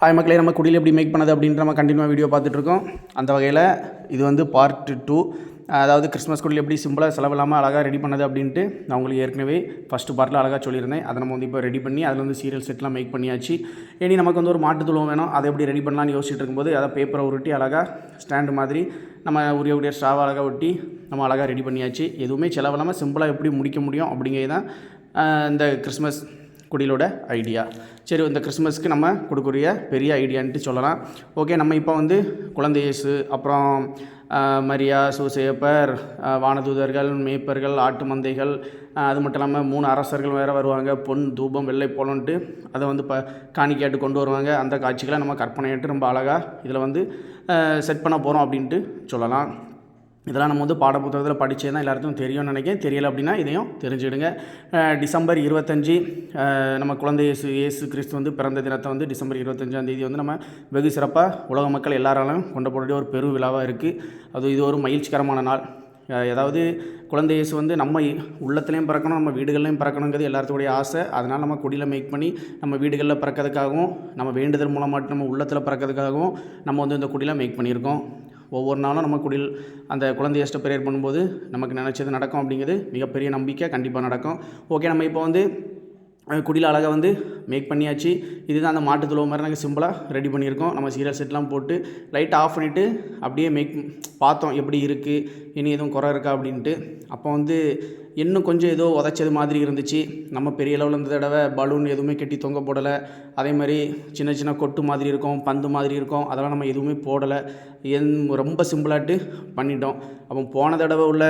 Hi மக்களே நம்ம குடியில் எப்படி மேக் பண்ணது அப்படின்ற நம்ம கண்டினியூவாக வீடியோ பார்த்துட்ருக்கோம். அந்த வகையில் இது வந்து பார்ட் டூ அதாவது கிறிஸ்மஸ் குடியில் எப்படி சிம்பிளாக செலவில்லாமல் அழகாக ரெடி பண்ணது அப்படின்ட்டு நான் உங்களுக்கு ஏற்கனவே ஃபஸ்ட்டு பார்ட்டில் அழகாக சொல்லியிருந்தேன். அதை நம்ம வந்து இப்போ ரெடி பண்ணி அதில் வந்து சீரியல் செட்லாம் மேக் பண்ணியாச்சு. இனி நமக்கு வந்து ஒரு மாட்டுத்துளம் வேணும். அதை எப்படி ரெடி பண்ணலாம்னு யோசிச்சுட்டு இருக்கும்போது அதை பேப்பரை உருட்டி அழகாக ஸ்டாண்டு மாதிரி நம்ம உரிய உரிய ஸ்டாவை அழகாக ஒட்டி நம்ம அழகாக ரெடி பண்ணியாச்சு. எதுவுமே செலவில்லாமல் சிம்பிளாக எப்படி முடிக்க முடியும் அப்படிங்கிறது தான் இந்த கிறிஸ்மஸ் குடிலோட ஐடியா சரி இந்த கிறிஸ்மஸ்க்கு நம்ம கொடுக்குரிய பெரிய ஐடியான்ட்டு சொல்லலாம். ஓகே நம்ம இப்போ வந்து குழந்தை இயேசு அப்புறம் மரியா சூசேப்பர் வானதூதர்கள் மேய்ப்பர்கள் ஆட்டு மந்தைகள் அது மட்டும் இல்லாமல் மூணு அரசர்கள் வேறு வருவாங்க. பொன் தூபம் வெள்ளை போலன்ட்டு அதை வந்து இப்போ காணிக்கையாட்டு கொண்டு வருவாங்க. அந்த காட்சிகளை நம்ம கற்பனையாட்டு ரொம்ப அழகாக இதில் வந்து செட் பண்ண போகிறோம் அப்படின்ட்டு சொல்லலாம். இதெல்லாம் நம்ம வந்து பாடப்புத்தகத்தில் படித்தே தான் எல்லாருக்கும் தெரியும்னு நினைக்கிறேன். தெரியலை அப்படின்னா இதையும் தெரிஞ்சுடுங்க டிசம்பர் இருபத்தஞ்சி நம்ம குழந்தை இயேசு இயேசு கிறிஸ்து வந்து பிறந்த தினத்தை வந்து டிசம்பர் இருபத்தஞ்சாம் தேதி வந்து நம்ம வெகு சிறப்பாக உலக மக்கள் எல்லாராலும் கொண்டாடக்கூடிய ஒரு பெரு விழாவாக இருக்குது அது இது ஒரு மகிழ்ச்சிகரமான நாள். ஏதாவது குழந்தை இயேசு வந்து நம்ம உள்ளத்துலேயும் பிறக்கணும் நம்ம வீடுகள்லையும் பிறக்கணுங்கிறது எல்லாத்துடைய ஆசை. அதனால் நம்ம குடியில் மேக் பண்ணி நம்ம வீடுகளில் பிறக்கிறதுக்காகவும் நம்ம வேண்டுதல் மூலமாக நம்ம உள்ளத்தில் பிறக்கிறதுக்காகவும் நம்ம வந்து இந்த குடியில் மேக் பண்ணியிருக்கோம். ஒவ்வொரு நாளும் நம்ம குடில் அந்த குழந்தை எஸ்ட்டை ப்ரேயர் பண்ணும்போது நமக்கு நினச்சது நடக்கும் அப்படிங்கிறது மிகப்பெரிய நம்பிக்கை கண்டிப்பாக நடக்கும். ஓகே நம்ம இப்போ வந்து குடியில் அழகாக வந்து மேக் பண்ணியாச்சு. இதுதான் அந்த மாட்டு துளவு மாதிரி நாங்கள் சிம்பிளாக ரெடி பண்ணியிருக்கோம். நம்ம சீரியல் செட்லாம் போட்டு லைட்டை ஆஃப் பண்ணிவிட்டு அப்படியே மேக் பார்த்தோம் எப்படி இருக்குது இனி எதுவும் குறை இருக்கா அப்படின்ட்டு. அப்போ வந்து இன்னும் கொஞ்சம் ஏதோ உதச்சது மாதிரி இருந்துச்சு. நம்ம பெரிய அளவில் இந்த தடவை பலூன் எதுவுமே கட்டி தொங்க போடலை. அதே மாதிரி சின்ன சின்ன கொட்டு மாதிரி இருக்கும் பந்து மாதிரி இருக்கும். அதெல்லாம் நம்ம எதுவுமே போடலை. என் ரொம்ப சிம்பிளாட்டு பண்ணிட்டோம். அப்போ போன தடவை உள்ள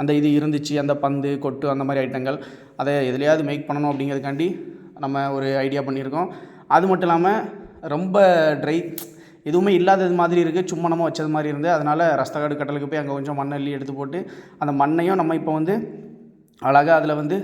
அந்த இது இருந்துச்சு அந்த பந்து கொட்டு அந்த மாதிரி ஐட்டங்கள். அதை எதுலையாவது மேக் பண்ணணும் அப்படிங்கிறதுக்காண்டி நம்ம ஒரு ஐடியா பண்ணியிருக்கோம். அது மட்டும் இல்லாமல் ரொம்ப ட்ரை எதுவுமே இல்லாதது மாதிரி இருக்குது சும்மா நம்ம வச்சது மாதிரி இருந்து. அதனால் ரஸ்தகாடு கட்டலுக்கு போய் அங்கே கொஞ்சம் மண்ணள்ளி எடுத்து போட்டு அந்த மண்ணையும் நம்ம இப்போ வந்து அழகாக அதில் வந்து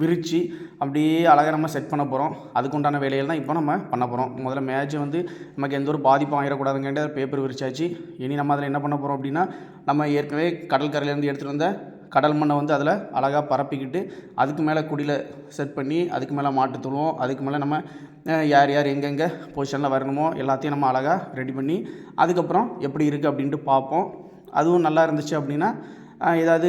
விரித்து அப்படியே அழகாக நம்ம செட் பண்ண போகிறோம் அதுக்குண்டான வேலைகள் தான் இப்போ நம்ம பண்ண போகிறோம் முதல்ல மேட்ச் வந்து நமக்கு எந்த ஒரு பாதிப்பும் ஆகிடக்கூடாதுங்கிட்ட பேப்பர் விரிச்சாச்சு. இனி நம்ம அதில் என்ன பண்ண போகிறோம் அப்படின்னா நம்ம ஏற்கனவே கடற்கரையிலேருந்து எடுத்துகிட்டு வந்த கடல் மண்ணை வந்து அதில் அழகாக பரப்பிக்கிட்டு அதுக்கு மேலே குடியில் செட் பண்ணி அதுக்கு மேலே மாட்டு துளுவோம் அதுக்கு மேலே நம்ம யார் யார் எங்கெங்கே பொசிஷனில் வரணுமோ எல்லாத்தையும் நம்ம அழகாக ரெடி பண்ணி அதுக்கப்புறம் எப்படி இருக்குது அப்படின்ட்டு பார்ப்போம். அதுவும் நல்லா இருந்துச்சு அப்படின்னா ஏதாவது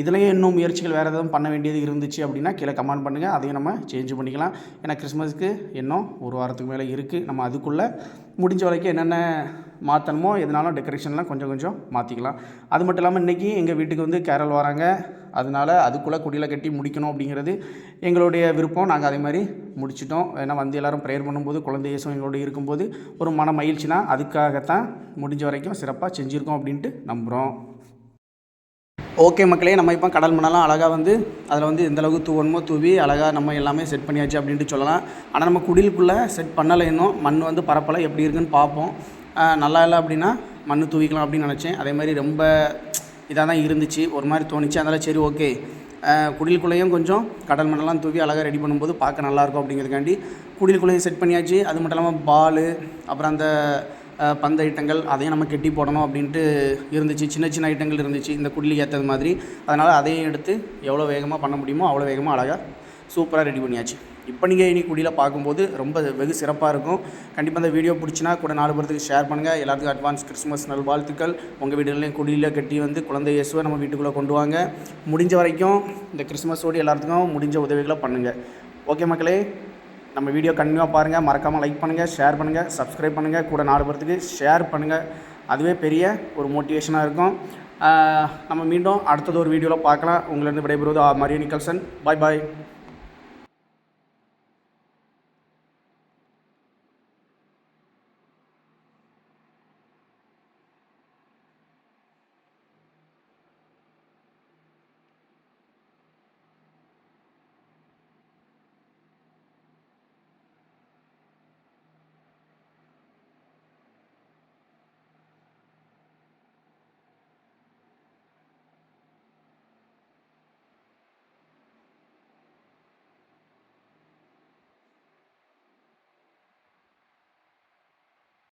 இதுலேயும் இன்னும் முயற்சிகள் வேறு எதுவும் பண்ண வேண்டியது இருந்துச்சு அப்படின்னா கீழே கமெண்ட் பண்ணுங்கள் அதையும் நம்ம சேஞ்ச் பண்ணிக்கலாம். ஏன்னா கிறிஸ்மஸ்க்கு இன்னும் ஒரு வாரத்துக்கு மேலே இருக்குது நம்ம அதுக்குள்ளே முடிஞ்ச வரைக்கும் என்னென்ன மாற்றணுமோ எதனாலும் டெக்கரேஷன்லாம் கொஞ்சம் கொஞ்சம் மாற்றிக்கலாம் அது மட்டும் இல்லாமல் இன்றைக்கி எங்கள் வீட்டுக்கு வந்து கேரள் வராங்க. அதனால அதுக்குள்ளே குடியில் கட்டி முடிக்கணும் அப்படிங்கிறது எங்களுடைய விருப்பம். நாங்கள் அதே மாதிரி முடிச்சிட்டோம். ஏன்னா வந்து எல்லோரும் ப்ரேயர் பண்ணும்போது குழந்தை இயேசும் எங்களோட இருக்கும்போது ஒரு மன மகிழ்ச்சினா அதுக்காகத்தான் முடிஞ்ச வரைக்கும் சிறப்பாக செஞ்சுருக்கோம் அப்படின்ட்டு நம்புகிறோம் ஓகே மக்களே நம்ம இப்போ கடல் மணலாம் அழகாக வந்து அதில் வந்து எந்த அளவுக்கு தூவணுமோ தூவி அழகாக நம்ம எல்லாமே செட் பண்ணியாச்சு அப்படின்ட்டு சொல்லலாம். ஆனால் நம்ம குடிலுக்குள்ளே செட் பண்ணலை இன்னும். மண் வந்து பரப்பலை. எப்படி இருக்குன்னு பார்ப்போம். நல்லா இல்லை அப்படின்னா மண் தூவிக்கலாம் அப்படின்னு நினச்சேன். அதே மாதிரி ரொம்ப இதாக தான் இருந்துச்சு. ஒரு மாதிரி தோணுச்சு. அதனால் சரி ஓகே. குடிலுக்குள்ளேயும் கொஞ்சம் கடல் மண்ணெல்லாம் தூவி அழகாக ரெடி பண்ணும்போது பார்க்க நல்லாயிருக்கும் அப்படிங்கிறதுக்காண்டி குடிலுக்குள்ளேயும் செட் பண்ணியாச்சு. அது மட்டும் இல்லாமல் பால் அப்புறம் அந்த பந்த பந்து ஐட்டங்கள் அதையும் நம்ம கெட்டி போடணும் அப்படின்ட்டு இருந்துச்சு. சின்ன சின்ன ஐட்டங்கள் இருந்துச்சு. இந்த குடிலி ஏற்றது மாதிரி. அதனால் அதையும் எடுத்து எவ்வளோ வேகமாக பண்ண முடியுமோ அவ்வளோ வேகமாக அழகாக சூப்பராக ரெடி பண்ணியாச்சு. இப்போ நீங்கள் இனி குடியில் பார்க்கும்போது ரொம்ப வெகு சிறப்பாக இருக்கும். கண்டிப்பாக இந்த வீடியோ பிடிச்சினா கூட நாலு பேர்த்துக்கு ஷேர் பண்ணுங்கள் எல்லாத்துக்கும் அட்வான்ஸ் கிறிஸ்மஸ் நல்வாழ்த்துக்கள் உங்கள் வீடுகளையும் குடியில் கட்டி வந்து குழந்தை இயேசுவை நம்ம வீட்டுக்குள்ளே கொண்டு வாங்க. முடிஞ்ச வரைக்கும் இந்த கிறிஸ்மஸோடு எல்லாத்துக்கும் முடிஞ்ச உதவிகளை பண்ணுங்கள் ஓகே மக்களே நம்ம வீடியோ கண்டினியூவாக பாருங்கள் மறக்காமல் லைக் பண்ணுங்கள் ஷேர் பண்ணுங்கள் சப்ஸ்கிரைப் பண்ணுங்கள் கூட நாலு பேர்த்துக்கு ஷேர் பண்ணுங்கள் அதுவே பெரிய ஒரு மோட்டிவேஷனாக இருக்கும். நம்ம மீண்டும் அடுத்தது ஒரு வீடியோவில் பார்க்கலாம். உங்களிருந்து விடைபெறுவது மரிய நிக்கல்சன். பாய் பாய்